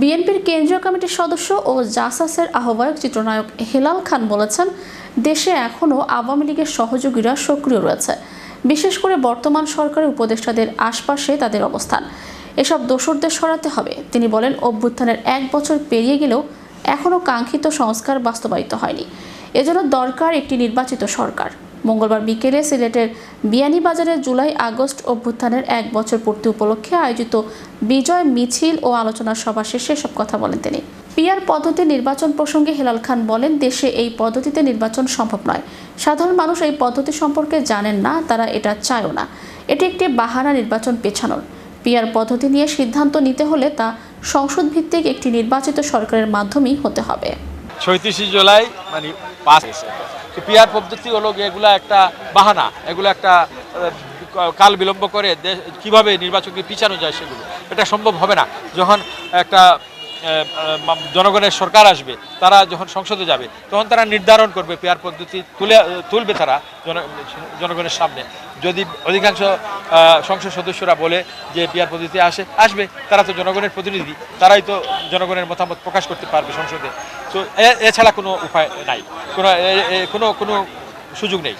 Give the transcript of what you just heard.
বিএনপির কেন্দ্রীয় কমিটির সদস্য ও জাসাসের আহ্বায়ক চিত্রনায়ক হেলাল খান বলেছেন, দেশে এখনও আওয়ামী লীগের সহযোগীরা সক্রিয় রয়েছে। বিশেষ করে বর্তমান সরকারের উপদেষ্টাদের আশপাশে তাদের অবস্থান। এসব দোসরদের সরাতে হবে। তিনি বলেন, অভ্যুত্থানের এক বছর পেরিয়ে গেলেও এখনও কাঙ্ক্ষিত সংস্কার বাস্তবায়িত হয়নি। এজন্য দরকার একটি নির্বাচিত সরকার। মঙ্গলবার বিকেলে সিলেটের বিয়ানীবাজারে জুলাই আগস্ট অভ্যুত্থানের এক বছর পূর্তি উপলক্ষে আয়োজিত বিজয় মিছিল ও আলোচনা সভা শেষে সব কথা বলেন তিনি। পিয়ার পদ্ধতি নির্বাচন প্রসঙ্গে হেলাল খান বলেন, দেশে এই পদ্ধতিতে নির্বাচন সম্ভব নয়। সাধারণ মানুষ এই পদ্ধতি সম্পর্কে জানেন না, তারা এটা চায়ও না। এটি একটি বাহানা নির্বাচন পেছানোর। পিয়ার পদ্ধতি নিয়ে সিদ্ধান্ত নিতে হলে তা সংসদ ভিত্তিক একটি নির্বাচিত সরকারের মাধ্যমেই হতে হবে। ছয়ত্রিশে জুলাই মানে তো পিয়ার পদ্ধতি হলো এগুলো একটা বাহানা, এগুলো একটা কাল বিলম্ব করে কীভাবে নির্বাচনকে পিছানো যায় সেগুলো। এটা সম্ভব হবে না। যখন একটা জনগণের সরকার আসবে, তারা যখন সংসদে যাবে, তখন তারা নির্ধারণ করবে পেয়ার পদ্ধতি তুলে তুলবে তারা জন- জনগণের সামনে। যদি অধিকাংশ সংসদ সদস্যরা বলে যে পিয়ার পদ্ধতি আসে, আসবে, তারা তো জনগণের প্রতিনিধি, তারাই তো জনগণের মতামত প্রকাশ করতে পারবে সংসদে। তো এছাড়া কোনো উপায় নাই, কোনো কোনো কোনো সুযোগ নেই।